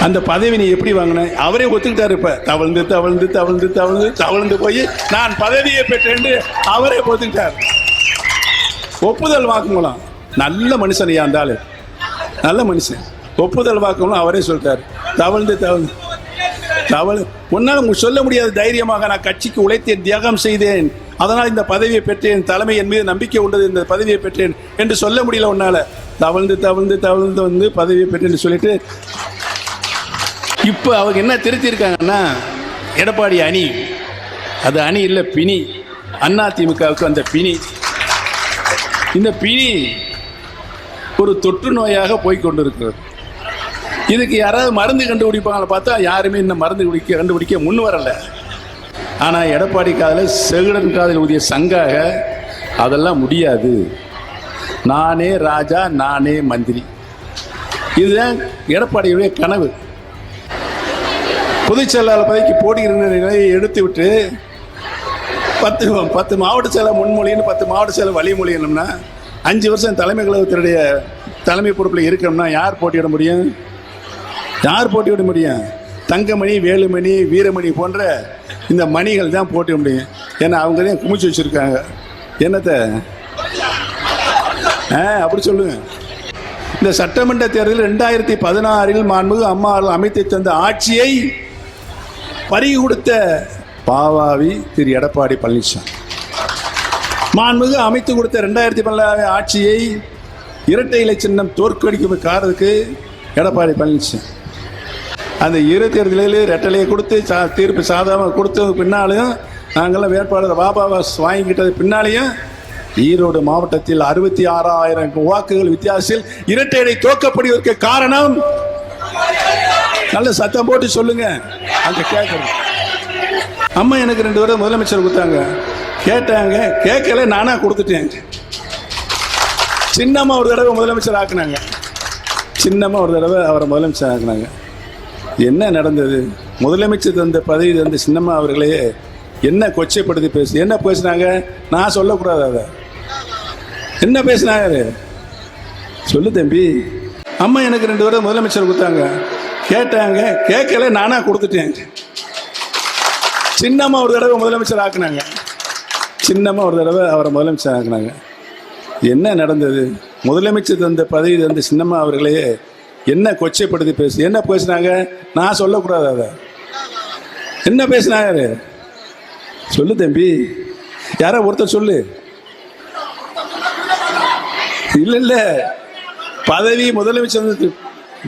அந்த பதவி நீ எப்படி வாங்கின? அவரே ஒத்துக்கிட்டாரு இப்ப. தவழ்ந்து தவழ்ந்து தவழ்ந்து தவழ்ந்து தவழ்ந்து போய் நான் பதவியை பெற்றேன் அவரே ஒத்துக்கிட்டார். ஒப்புதல் வாக்குமூலம் நல்ல மனுஷன் ஐயா அந்த ஆளு நல்ல மனுஷன். ஒப்புதல் வாக்குமூலம் அவரே சொல்லிட்டாரு. தவழ்ந்து தவழ்ந்து. தவழ் உன்னால் உங்களுக்கு சொல்ல முடியாத தைரியமாக நான் கட்சிக்கு உழைத்தேன் தியாகம் செய்தேன். அதனால் இந்த பதவியை பெற்றேன். தலைமை என் மீது நம்பிக்கை உண்டது. இந்த பதவியை பெற்றேன் என்று சொல்ல முடியல உன்னால். தவழ்ந்து தவழ்ந்து தவழ்ந்து வந்து பதவியை பெற்றேன்னு சொல்லிட்டு இப்போ அவங்க என்ன திருத்திருக்காங்கன்னா எடப்பாடி அணி. அது அணி இல்லை பிணி. அண்ணா திமுகவுக்கு அந்த பிணி. இந்த பிணி ஒரு தொற்று நோயாக போய்கொண்டிருக்கிறது இதுக்கு யாராவது மருந்து கண்டுபிடிப்பாங்கள பார்த்தா யாருமே இன்னும் மருந்து குடிக்க கண்டுபிடிக்க முன் வரல. ஆனால் எடப்பாடி காதில் செகுடன் காதில் ஊதிய சங்காக அதெல்லாம் முடியாது. நானே ராஜா நானே மந்திரி. இதுதான் எடப்பாடியுடைய கனவு. பொதுச் செயலாளர் பதவிக்கு போட்டியிடுகிற நிலையை எடுத்து விட்டு பத்து பத்து மாவட்ட செயலர் முன்மொழின்னு பத்து மாவட்ட செயலர் வழிமொழியணும்னா அஞ்சு வருஷம் தலைமை கழகத்தினுடைய தலைமை பொறுப்பில் இருக்கணும்னா யார் போட்டியிட முடியும்? யார் போட்டியிட முடியும்? தங்கமணி வேலுமணி வீரமணி போன்ற இந்த மணிகள் தான் போட்டி முடியும். ஏன்னா அவங்க தான் குமிச்சு வச்சுருக்காங்க. என்னத்தை? ஆ அப்படி சொல்லுங்க. இந்த சட்டமன்ற தேர்தலில் ரெண்டாயிரத்தி பதினாறில் மாண்புமிகு அம்மா அமைத்து தந்த ஆட்சியை பறி கொடுத்த பாவாவி திரு எடப்பாடி பழனிசாமி. மாண்புமிகு அமைத்து கொடுத்த ரெண்டாயிரத்தி பதினாறு ஆட்சியை இரட்டை இலை சின்னம் தோற்கடிக்கும் காரதுக்கு எடப்பாடி பழனிசாமி. அந்த இரு தேர்தலில் ரெட்டலையை கொடுத்து சா தீர்ப்பு சாதகமாக கொடுத்தது பின்னாலையும் நாங்களாம் வேட்பாளர் பாபாவாஸ் வாங்கிக்கிட்டது பின்னாலேயும் ஈரோடு மாவட்டத்தில் அறுபத்தி ஆறாயிரம் வாக்குகள் வித்தியாசத்தில் இரட்டையடை தோக்கப்படுவதற்கு காரணம் நல்ல சத்தம் போட்டு சொல்லுங்க. அங்க கேட்கணும் அம்மா எனக்கு ரெண்டு தடவை முதலமைச்சர் கொடுத்தாங்க. கேட்டாங்க. கேட்கல நானா கொடுத்துட்டேன். சின்னம்மா ஒரு தடவை முதலமைச்சர் ஆக்குனாங்க. சின்னம்மா ஒரு தடவை அவரை முதலமைச்சர் ஆக்குனாங்க. என்ன நடந்தது? முதலமைச்சர் தந்த பதவி தந்த சின்னம்மா அவர்களே என்ன கொச்சைப்படுத்தி பேசு என்ன பேசுனாங்க? நான் சொல்லக்கூடாது அதை? என்ன பேசுனாங்க சொல்லு தம்பி. அம்மா எனக்கு ரெண்டு தடவை முதலமைச்சர் கொடுத்தாங்க. கேட்டாங்க. கேட்கல நானா கொடுத்துட்டேன். சின்னம்மா ஒரு தடவை முதலமைச்சர் ஆக்குனாங்க. சின்னம்மா ஒரு தடவை அவரை முதலமைச்சர் ஆக்குனாங்க. என்ன நடந்தது? முதலமைச்சர் தந்த பதவி தந்த சின்னம்மா அவர்களையே என்ன கொச்சைப்படுத்தி பேசு என்ன பேசுனாங்க? நான் சொல்லக்கூடாது அதை. என்ன பேசுனாங்க அது? சொல்லு தம்பி. யாரோ ஒருத்தர் சொல்லு. இல்லை இல்லை. பதவி முதலமைச்சர் வந்து-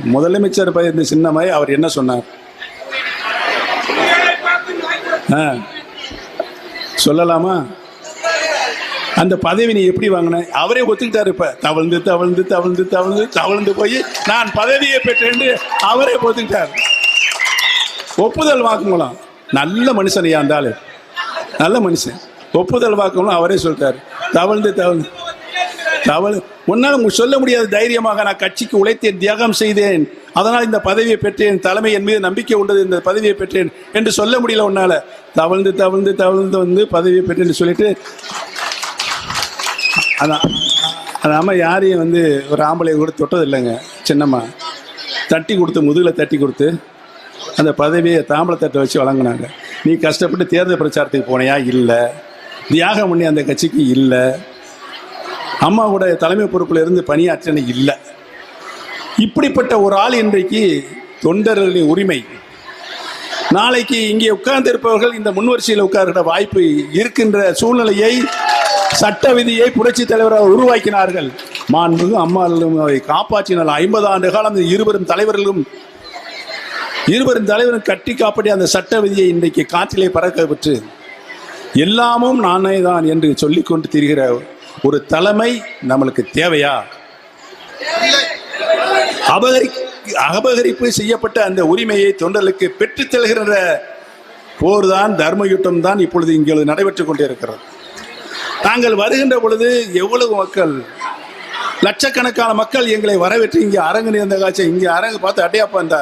முதலமைச்சர் பதவி சின்னமாய் அவர் என்ன சொன்னார்? ஆ. சொல்லலாமா? அந்த பதவி நீ எப்படி வாங்கின? அவரே ஒத்துக்கிட்டாரு இப்ப. தவழ்ந்து தவழ்ந்து தவழ்ந்து தவழ்ந்து தவழ்ந்து போய் நான் பதவியை பெற்றேன் அவரே ஒத்துக்கிட்டார். ஒப்புதல் வாக்குமூலம். நல்ல மனுஷன் ஐயா அந்த ஆளு நல்ல மனுஷன். ஒப்புதல் வாக்குமூலம் அவரே சொல்லிட்டாரு. தவழ்ந்து தவழ்ந்து. தவழ் உன்னால் உங்க சொல்ல முடியாத. தைரியமாக நான் கட்சிக்கு உழைத்தேன் தியாகம் செய்தேன். அதனால் இந்த பதவியை பெற்றேன். தலைமை என் மீது நம்பிக்கை உண்டது இந்த பதவியை பெற்றேன் என்று சொல்ல முடியல உன்னால. தவழ்ந்து தவழ்ந்து தவழ்ந்து வந்து பதவியை பெற்றேன்னு சொல்லிட்டு அதான். அதாமல் யாரையும் வந்து ஒரு ஆம்பளை கூட தொட்டது இல்லைங்க சின்னம்மா. தட்டி கொடுத்து முதுகில் தட்டி கொடுத்து அந்த பதவியை தாம்பளை தட்டை வச்சு வழங்கினாங்க. நீ கஷ்டப்பட்டு தேர்தல் பிரச்சாரத்துக்கு போனியா? இல்லை. தியாகம் பண்ணி அந்த கட்சிக்கு இல்லை. அம்மாவோட தலைமை பொறுப்பில் இருந்து பணியாற்றின இல்லை. இப்படிப்பட்ட ஒரு ஆள் இன்றைக்கு தொண்டர்களின் உரிமை. நாளைக்கு இங்கே உட்கார்ந்திருப்பவர்கள் இந்த முன்வரிசையில் உட்கார்கிற வாய்ப்பு இருக்கின்ற சூழ்நிலையை சட்ட விதியை புரட்சி தலைவராக உருவாக்கினார்கள். மாண்புமிகு அம்மாளும் அவை காப்பாற்றினால் ஐம்பது ஆண்டு காலம் இருவரும் தலைவர்களும் இருவரும் தலைவரும் கட்டி காப்பாற்றி அந்த சட்ட விதியை இன்றைக்கு காற்றிலே பறக்க பெற்று எல்லாமும் நானே தான் என்று சொல்லிக் கொண்டு திரிகிற ஒரு தலைமை நம்மளுக்கு தேவையா? அபகரி அபகரிப்பு செய்யப்பட்ட அந்த உரிமையை தொண்டர்களுக்கு பெற்றுத் தருகின்ற போர்தான் தர்ம யுத்தம் தான் இப்பொழுது இங்கே நடைபெற்றுக் கொண்டிருக்கிறது. நாங்கள் வருகின்ற பொழுது எவ்வளவு மக்கள் லட்சக்கணக்கான மக்கள் எங்களை வரவேற்று இங்கே அரங்கு நேர்ந்த காட்சி இங்கே அரங்கு பார்த்து அட்டையாப்பா இந்த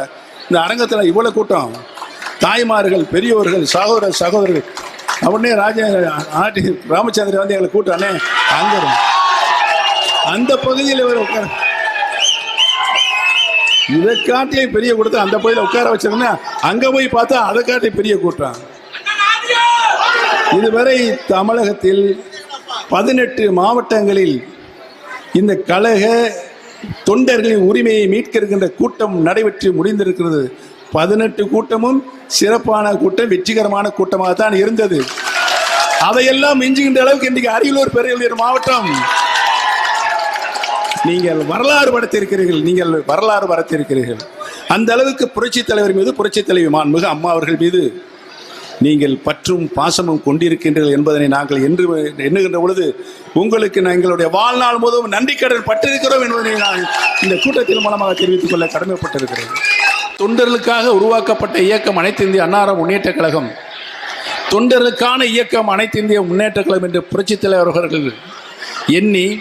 இந்த அரங்கத்தில் இவ்வளவு கூட்டம். தாய்மார்கள் பெரியோர்கள் சகோதர சகோதரர்கள் உடனே ராஜா ஆட்டி ராமச்சந்திரன் வந்து எங்களை கூட்டானே அங்கே அந்த பகுதியில் இவர் உட்கார இதை காட்டிலே பெரிய கூட்டத்தை அந்த பகுதியில் உட்கார வச்சிருந்தா அங்க போய் பார்த்தா அதை காட்டி பெரிய கூட்டம். இதுவரை தமிழகத்தில் பதினெட்டு மாவட்டங்களில் இந்த கழக தொண்டர்களின் உரிமையை மீட்க இருக்கின்ற கூட்டம் நடைபெற்று முடிந்திருக்கிறது. பதினெட்டு கூட்டமும் சிறப்பான கூட்டம் வெற்றிகரமான கூட்டமாக தான் இருந்தது. அதையெல்லாம் மிஞ்சுகின்ற அளவுக்கு இன்றைக்கு அரியலூர் பெரியலூர் மாவட்டம். நீங்கள் வரலாறு படைத்திருக்கிறீர்கள் நீங்கள் வரலாறு படைத்திருக்கிறீர்கள். அந்த அளவுக்கு புரட்சி தலைவர் மீது புரட்சி தலைவி மாண்புமிகு அம்மா அவர்கள் மீது நீங்கள் பற்றும் பாசமும் கொண்டிருக்கின்றீர்கள் என்பதனை நாங்கள் என்று எண்ணுகின்ற பொழுது உங்களுக்கு எங்களுடைய வாழ்நாள் முழுவதும் நன்றி கடன் பட்டிருக்கிறோம் என்பதனை நான் இந்த கூட்டத்தின் மூலமாக தெரிவித்துக் கொள்ள கடமைப்பட்டிருக்கிறேன். தொண்டர்களுக்காக உருவாக்கப்பட்ட இயக்கம் அனைத்து இந்திய அன்னார முன்னேற்ற கழகம். தொண்டர்களுக்கான இயக்கம் அனைத்து இந்திய முன்னேற்ற கழகம் என்று புரட்சித் தலைவர் அவர்கள் எண்ணி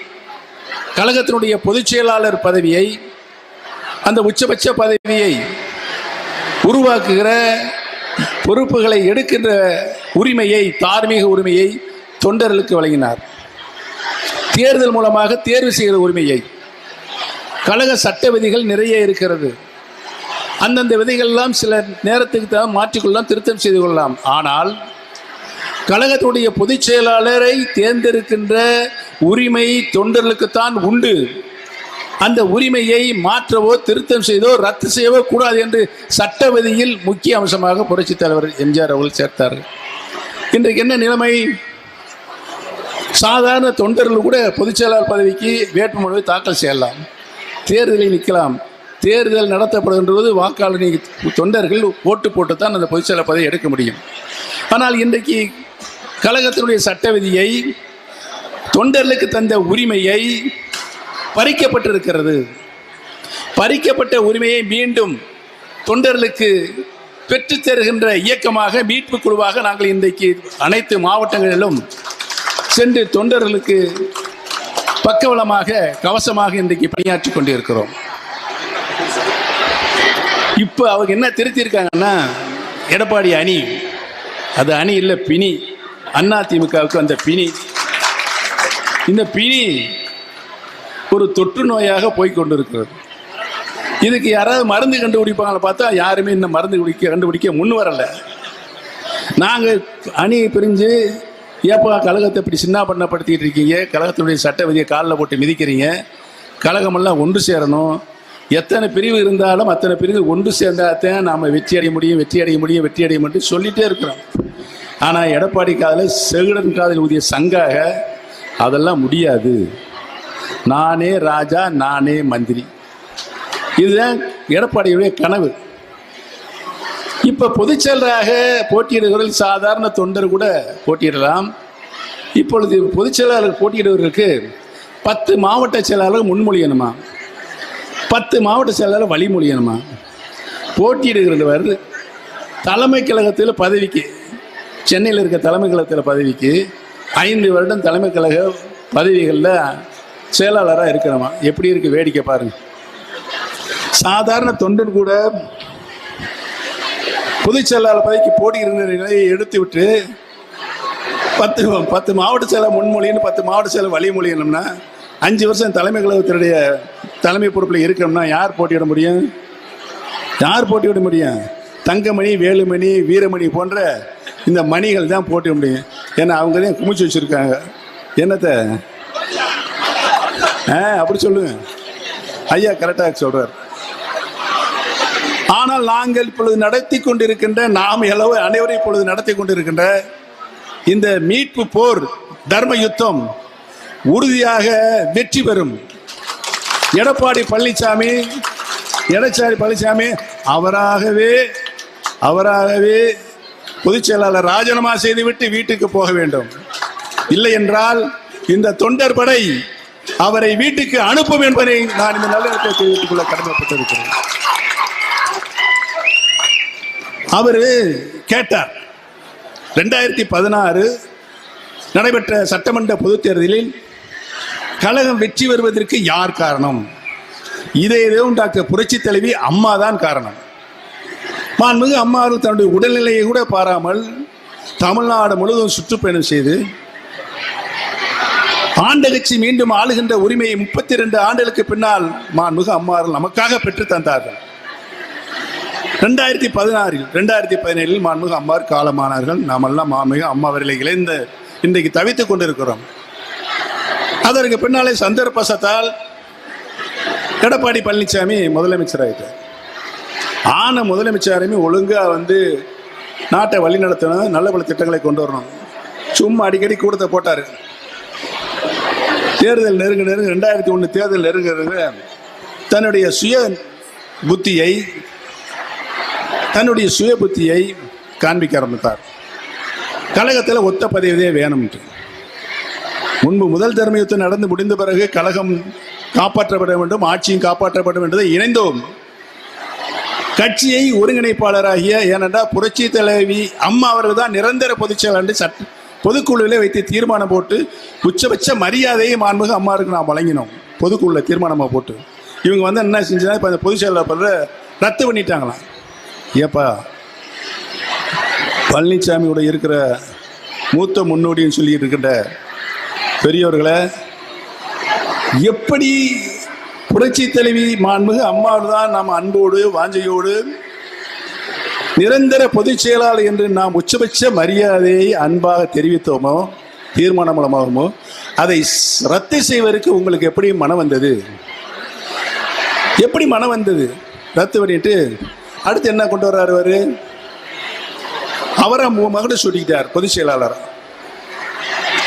கழகத்தினுடைய பொதுச் செயலாளர் பதவியை அந்த உச்சபட்ச பதவியை உருவாக்குகிற பொறுப்புகளை எடுக்கின்ற உரிமையை தார்மீக உரிமையை தொண்டர்களுக்கு வழங்கினார். தேர்தல் மூலமாக தேர்வு செய்கிற உரிமையை. கழக சட்ட விதிகள் நிறைய இருக்கிறது. அந்தந்த விதைகள்லாம் சில நேரத்துக்கு தான் மாற்றிக்கொள்ளலாம் திருத்தம் செய்து கொள்ளலாம். ஆனால் கழகத்துடைய பொதுச் செயலாளரை தேர்ந்தெடுக்கின்ற உரிமை தொண்டர்களுக்குத்தான் உண்டு. அந்த உரிமையை மாற்றவோ திருத்தம் செய்தோ ரத்து செய்யவோ கூடாது என்று சட்ட விதியில் முக்கிய அம்சமாக புரட்சித் தலைவர் எம்ஜிஆர் அவர்கள் சேர்த்தார். இன்றைக்கு என்ன நிலைமை? சாதாரண தொண்டர்கள் கூட பொதுச் செயலாளர் பதவிக்கு வேட்புமனுவை தாக்கல் செய்யலாம். தேர்தலில் நிற்கலாம். தேர்தல் நடத்தப்படுகின்றது வாக்காளர் தொண்டர்கள் ஓட்டு போட்டு தான் அந்த பொதுச் பதவி எடுக்க முடியும். ஆனால் இன்றைக்கு கழகத்தினுடைய சட்ட விதியை தொண்டர்களுக்கு தந்த உரிமையை பறிக்கப்பட்டிருக்கிறது. பறிக்கப்பட்ட உரிமையை மீண்டும் தொண்டர்களுக்கு பெற்றுத் தருகின்ற இயக்கமாக மீட்பு குழுவாக நாங்கள் இன்றைக்கு அனைத்து மாவட்டங்களிலும் சென்று தொண்டர்களுக்கு பக்கவளமாக கவசமாக இன்றைக்கு பணியாற்றி கொண்டிருக்கிறோம். இப்போ அவங்க என்ன திருத்தியிருக்காங்கன்னா எடப்பாடி அணி. அது அணி இல்லை பிணி. அண்ணா திமுகவுக்கு அந்த பிணி. இந்த பிணி ஒரு தொற்று நோயாக போய்கொண்டிருக்கிறது இதுக்கு யாராவது மருந்து கண்டுபிடிப்பாங்களா பார்த்தா யாருமே இந்த மருந்து குடிக்க கண்டுபிடிக்க முன் வரலை. நாங்கள் அணி பிரிஞ்சு ஏப்பா கழகத்தை இப்படி சின்ன பண்ணப்படுத்திக்கிட்டு இருக்கீங்க? கழகத்தினுடைய சட்ட விதியை காலில் போட்டு மிதிக்கிறீங்க. கழகமெல்லாம் ஒன்று சேரணும். எத்தனை பிரிவு இருந்தாலும் அத்தனை பிரிவு ஒன்று சேர்ந்தாத்தான் நாம் வெற்றி அடைய முடியும் வெற்றி அடைய முடியும் வெற்றி அடைய முடியும் சொல்லிட்டே இருக்கிறோம். ஆனால் எடப்பாடி காதில் செகுடன் காதில் ஊதிய சங்காக அதெல்லாம் முடியாது. நானே ராஜா நானே மந்திரி. இதுதான் எடப்பாடியுடைய கனவு. இப்போ பொதுச்செயலராக போட்டியிடுகிறவர்கள் சாதாரண தொண்டர் கூட போட்டியிடலாம். இப்பொழுது பொதுச்செயலாளர் போட்டியிடுவர்களுக்கு பத்து மாவட்ட செயலாளர் முன்மொழியணுமா? பத்து மாவட்ட செயலாளர் வழிமொழியணுமா போட்டியிடுகிறவர் தலைமை கழகத்தில் பதவிக்கு சென்னையில் இருக்க தலைமை கழகத்தில் பதவிக்கு ஐந்து வருடம் தலைமை கழக பதவிகளில் செயலாளராக இருக்கிறவன். எப்படி இருக்கு வேடிக்கை பாருங்க. சாதாரண தொண்டன் கூட பொதுச் செயலாளர் பதவிக்கு போட்டியிடுகிற நிலையை எடுத்துவிட்டு பத்து பத்து மாவட்ட செயலர் முன்மொழின்னு பத்து மாவட்ட செயலர் வழிமொழியணும்னா அஞ்சு வருஷம் தலைமை கழகத்தினுடைய தலைமை பொறுப்பில் இருக்கணும்னா யார் போட்டியிட முடியும்? யார் போட்டியிட முடியும்? தங்கமணி வேலுமணி வீரமணி போன்ற இந்த மணிகள் தான் போட்டியிட முடியும். ஏன்னா அவங்க தான் குமிச்சு வச்சுருக்காங்க. என்னத்தை? ஆ அப்படி சொல்லுங்க ஐயா கரெக்டாக சொல்கிறார் ஆனால் நாங்கள் இப்பொழுது நடத்தி கொண்டிருக்கின்ற நாம் எளவு அனைவரும் இப்பொழுது நடத்தி கொண்டிருக்கின்ற இந்த மீட்பு போர் தர்ம யுத்தம் உறுதியாக வெற்றி பெறும். எடப்பாடி பழனிசாமி எடப்பாடி பழனிசாமி அவராகவே அவராகவே பொதுச் செயலாளர் ராஜினாமா செய்துவிட்டு வீட்டுக்கு போக வேண்டும். இல்லை என்றால் இந்த தொண்டர் படை அவரை வீட்டுக்கு அனுப்பும் என்பதை நான் இந்த நல்லெண்ணத்தை தெரிவித்துக் கொள்ள கடமைப்பட்டிருக்கிறேன். அவர் கேட்டார். ரெண்டாயிரத்தி பதினாறு நடைபெற்ற சட்டமன்ற பொதுத் தேர்தலில் கழகம் வெற்றி பெறுவதற்கு யார் காரணம்? இதை எதுவும் டாக்டர் புரட்சி தலைவி அம்மா தான் காரணம். மாண்புமிகு அம்மா தன்னுடைய உடல்நிலையை கூட பாராமல் தமிழ்நாடு முழுவதும் சுற்றுப்பயணம் செய்து ஆண்ட கட்சி மீண்டும் ஆளுகின்ற உரிமையை முப்பத்தி இரண்டு ஆண்டுகளுக்கு பின்னால் மாண்புமிகு அம்மாறு நமக்காக பெற்று தந்தார்கள். ரெண்டாயிரத்தி பதினாறில் ரெண்டாயிரத்தி பதினேழில் மாண்புமிகு அம்மார் காலமானார்கள். நாமெல்லாம் மாமிகு அம்மா இழந்த இன்றைக்கு தவித்துக் கொண்டிருக்கிறோம். அதற்கு பின்னாலே சந்தர்ப்பசத்தால் எடப்பாடி பழனிசாமி முதலமைச்சர் ஆயிட்டார் ஆன முதலமைச்சருமே ஒழுங்கா வந்து நாட்டை வழி நடத்தணும் நல்ல பல திட்டங்களை கொண்டு வரணும். சும்மா அடிக்கடி கூட்டத்தை போட்டாரு. தேர்தல் நெருங்க நெருங்க ரெண்டாயிரத்தி ஒன்று தேர்தல் நெருங்க நெருங்க தன்னுடைய சுய புத்தியை தன்னுடைய சுய புத்தியை காண்பிக்க ஆரம்பித்தார். கழகத்தில் ஒத்த பதவியே வேணும்ட்டு. முன்பு முதல் தர்ம யுத்தம் நடந்து முடிந்த பிறகு கழகம் காப்பாற்றப்பட வேண்டும் ஆட்சியும் காப்பாற்றப்பட வேண்டியதை இணைந்தோம். கட்சியை ஒருங்கிணைப்பாளராகிய ஏனென்றா புரட்சி தலைவி அம்மா அவர்கள் தான் நிரந்தர பொதுச் சட்ட பொதுக்குழுவிலே வைத்து தீர்மானம் போட்டு உச்சபட்ச மரியாதையை மாண்புக அம்மாவுக்கு நாம் வழங்கினோம். பொதுக்குழுல தீர்மானமாக போட்டு. இவங்க வந்து என்ன செஞ்சா இப்போ அந்த பொதுச் செயலாளர் ரத்து பண்ணிட்டாங்களாம். ஏப்பா பழனிசாமியோட இருக்கிற மூத்த முன்னோடின்னு சொல்லி இருக்கின்ற பெரியவர்களை எப்படி புரட்சி தலைவி மாண்புமிகு அம்மாவோடு தான் நாம் அன்போடு வாஞ்சையோடு நிரந்தர பொதுச் செயலாளர் என்று நாம் உச்சபட்ச மரியாதையை அன்பாக தெரிவித்தோமோ தீர்மானம் மூலமாகமோ அதை ரத்து செய்வதற்கு உங்களுக்கு எப்படி மனம் வந்தது? எப்படி மனம் வந்தது? ரத்து பண்ணிட்டு அடுத்து என்ன கொண்டு வர்றாரு அவரை? மகனை சொல்லிக்கிட்டார் பொதுச் செயலாளர்.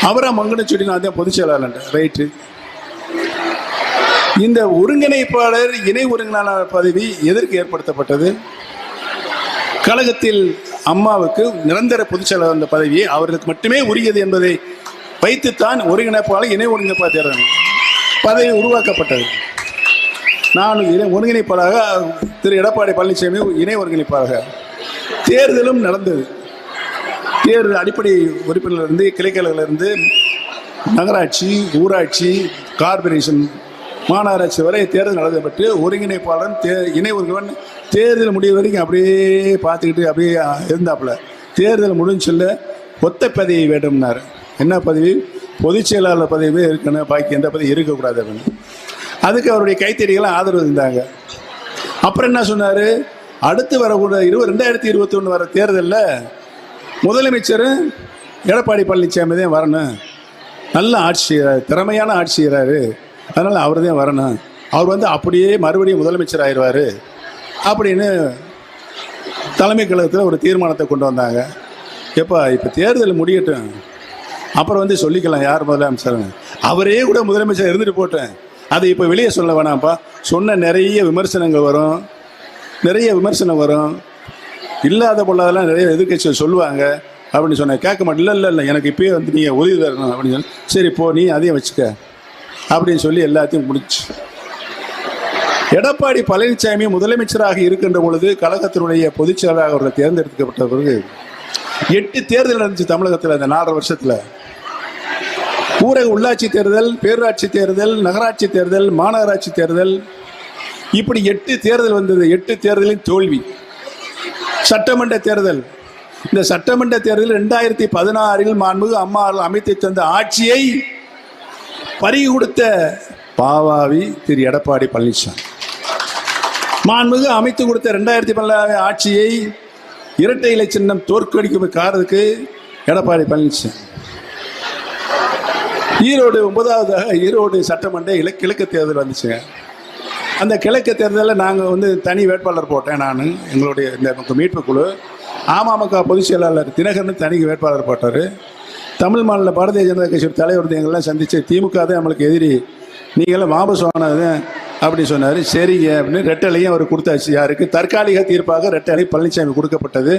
அவரை மங்கன செடி நான் தான் பொதுச் செயலாளர் ரைட்டு இந்த ஒருங்கிணைப்பாளர் இணை ஒருங்கிணைப்பாளர் பதவி எதற்கு ஏற்படுத்தப்பட்டது? கழகத்தில் அம்மாவுக்கு நிரந்தர பொதுச் செயலாளர் அந்த பதவி அவர்களுக்கு மட்டுமே உரியது என்பதை வைத்துத்தான் ஒருங்கிணைப்பாளர் இணை ஒருங்கிணைப்பாளர் தேர்தல் பதவி உருவாக்கப்பட்டது. நான் இணை ஒருங்கிணைப்பாளராக திரு எடப்பாடி பழனிசாமி இணை ஒருங்கிணைப்பாளராக. தேர்தலும் நடந்தது. தேர்தல் அடிப்படை உறுப்பினர்லேருந்து கிளைக்கலையிலிருந்து நகராட்சி ஊராட்சி கார்பரேஷன் மாநகராட்சி வரை தேர்தல் நடத்தப்பட்டு ஒருங்கிணைப்பாளன் தே இணை ஒருவன் தேர்தல் முடிவு வரைக்கும் அப்படியே பார்த்துக்கிட்டு அப்படியே இருந்தாப்புல. தேர்தல் முடிஞ்சல்ல ஒத்த பதவி வேண்டும்னார். என்ன பதவி? பொதுச் செயலாளர் பதவி இருக்கணும் பாக்கி எந்த பதவி இருக்கக்கூடாது அப்படின்னு. அதுக்கு அவருடைய கைத்தறிகளாம் ஆதரவு இருந்தாங்க அப்புறம் என்ன சொன்னார்? அடுத்து வரக்கூடிய இருபது ரெண்டாயிரத்தி இருபத்தி ஒன்று வர தேர்தலில் முதலமைச்சர் எடப்பாடி பழனிசாமி தான் வரணும். நல்ல ஆட்சியர் திறமையான ஆட்சி அதனால் அவர் தான் வரணும். அவர் வந்து அப்படியே மறுபடியும் முதலமைச்சர் ஆயிடுவார் அப்படின்னு தலைமை கழகத்தில் ஒரு தீர்மானத்தை கொண்டு வந்தாங்க. எப்பா இப்போ தேர்தல் முடியட்டும். அப்புறம் வந்து சொல்லிக்கலாம் யார் முதலமைச்சர் அவரே கூட முதலமைச்சர் இருந்துட்டு போட்டேன். அதை இப்போ வெளியே சொல்ல வேணாம்ப்பா. சொன்ன நிறைய விமர்சனங்கள் வரும். நிறைய விமர்சனம் வரும். இல்லாத பொல்லாதெல்லாம் நிறைய எதிர்கட்சிகள் சொல்லுவாங்க அப்படின்னு சொன்னேன். கேட்க மாட்டேன். இல்லை இல்லை இல்லை எனக்கு இப்பயே வந்து நீங்கள் உதவி தரணும் அப்படின்னு சொல்லி சரி போ நீ அதையும் வச்சுக்க அப்படின்னு சொல்லி எல்லாத்தையும் முடிச்சு. எடப்பாடி பழனிசாமி முதலமைச்சராக இருக்கின்ற பொழுது கழகத்தினுடைய பொதுச் செயலாளராக அவர்கள் தேர்ந்தெடுக்கப்பட்ட பிறகு எட்டு தேர்தல் நடந்துச்சு தமிழகத்தில் அந்த நாலரை வருஷத்தில். ஊரக உள்ளாட்சி தேர்தல் பேரூராட்சி தேர்தல் நகராட்சி தேர்தல் மாநகராட்சி தேர்தல். இப்படி எட்டு தேர்தல் வந்தது. எட்டு தேர்தலின் தோல்வி. சட்டமன்ற தேர்தல். இந்த சட்டமன்ற தேர்தலில் ரெண்டாயிரத்தி பதினாறில் மாண்புமிகு அம்மா அமைத்து தந்த ஆட்சியை பறி கொடுத்த பாவாவி திரு எடப்பாடி பழனிசாமி. மாண்புமிகு அமைத்து கொடுத்த ரெண்டாயிரத்தி பதினாறு ஆட்சியை இரட்டை இலை சின்னம் தோற்கடிக்கும் காரணத்துக்கு எடப்பாடி பழனிசாமி. ஈரோடு ஒன்பதாவதாக ஈரோடு சட்டமன்ற இலக்கு கிழக்கு தேர்தல் வந்துச்சுங்க. அந்த கிழக்கு தேர்தலில் நாங்கள் வந்து தனி வேட்பாளர் போட்டேன் நான். எங்களுடைய இந்த மீட்பு குழு. அமமுக பொதுச் செயலாளர் தினகரன் தனி வேட்பாளர் போட்டார். தமிழ் மாநில பாரதிய ஜனதா கட்சி தலைவர் வந்து எங்கெல்லாம் சந்தித்து திமுக தான் நம்மளுக்கு எதிரி. நீங்களாம் வாபஸ் வாங்கினது அப்படி சொன்னார். சரிங்க அப்படின்னு ரெட்டலையும் அவர் கொடுத்தாச்சு. யாருக்கு? தற்காலிக தீர்ப்பாக ரெட்டலை பழனிசாமி கொடுக்கப்பட்டது.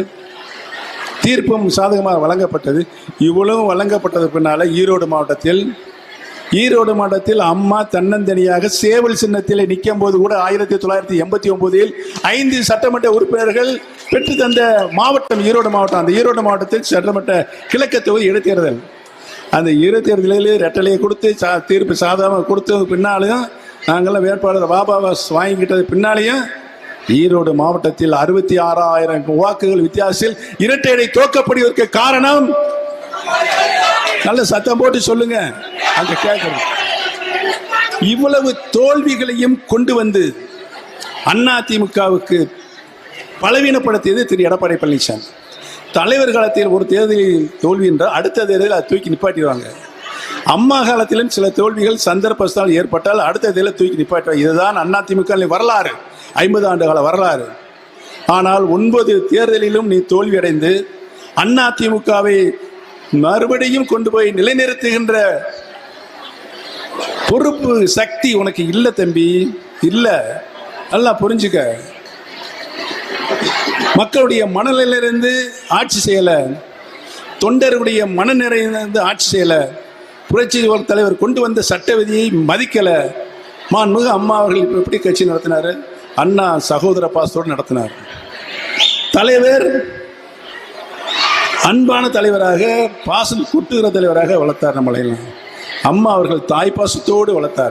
தீர்ப்பும் சாதகமாக வழங்கப்பட்டது. இவ்வளவு வழங்கப்பட்டது பின்னால் ஈரோடு மாவட்டத்தில் ஈரோடு மாவட்டத்தில் அம்மா தன்னந்தனியாக சேவல் சின்னத்தில் நிற்கும் போது கூட ஆயிரத்தி தொள்ளாயிரத்தி எண்பத்தி ஒன்பதில் ஐந்து சட்டமன்ற உறுப்பினர்கள் பெற்று தந்த மாவட்டம் ஈரோடு மாவட்டம். அந்த ஈரோடு மாவட்டத்தில் சட்டமன்ற கிழக்கு தொகுதி இடைத்தேர்தல். அந்த இடைத்தேர்தலில் ரெட்டலையை கொடுத்து சா தீர்ப்பு சாதகமாக கொடுத்தது பின்னாலையும் நாங்களாம் வேட்பாளர் வாபாவாஸ் வாங்கிக்கிட்டது பின்னாலேயும் ஈரோடு மாவட்டத்தில் அறுபத்தி ஆறாயிரம் வாக்குகள் வித்தியாசத்தில் இரட்டையடை தோக்கப்படுவதற்கு காரணம் நல்ல சத்தம் போட்டு சொல்லுங்க. அங்க கேட்கறது இவ்வளவு தோல்விகளையும் கொண்டு வந்து அண்ணா திமுகவுக்கு பலவீனப்படுத்தியது திரு எடப்பாடி பழனிசாமி. தலைவர் காலத்தில் ஒரு தேர்தலில் தோல்வி என்றால் அடுத்த தேர்தலில் அதை தூக்கி நிப்பாட்டிடுவாங்க. அம்மா காலத்திலும் சில தோல்விகள் சந்தர்ப்பத்தால் ஏற்பட்டால் அடுத்த தேர்தலில் தூக்கி நிப்பாட்டுவாங்க. இதுதான் அண்ணா வரலாறு. ஐம்பது ஆண்டு கால வரலாறு. ஆனால் ஒன்பது தேர்தலிலும் நீ தோல்வியடைந்து அண்ணா திமுகவை மறுபடியும் கொண்டு போய் நிலைநிறுத்துகின்ற பொறுப்பு சக்தி உனக்கு இல்லை தம்பி. இல்லை. நல்லா புரிஞ்சுக்க. மக்களுடைய மனநிலையிலிருந்து ஆட்சி செய்யலை. தொண்டருடைய மனநிலையிலிருந்து ஆட்சி செய்யலை. புரட்சி தலைவர் கொண்டு வந்த சட்ட விதியை மதிக்கலை. மாண்புமிகு அம்மா அவர்கள் இப்போ எப்படி கட்சி நடத்தினார்? அண்ணா சகோதர பாசத்தோடு நடத்தினார். தலைவர் அன்பான தலைவராக பாசம் கூட்டுகிற தலைவராக வளர்த்தார் நம்மளை அம்மா அவர்கள் தாய் பாசத்தோடு வளர்த்தார்.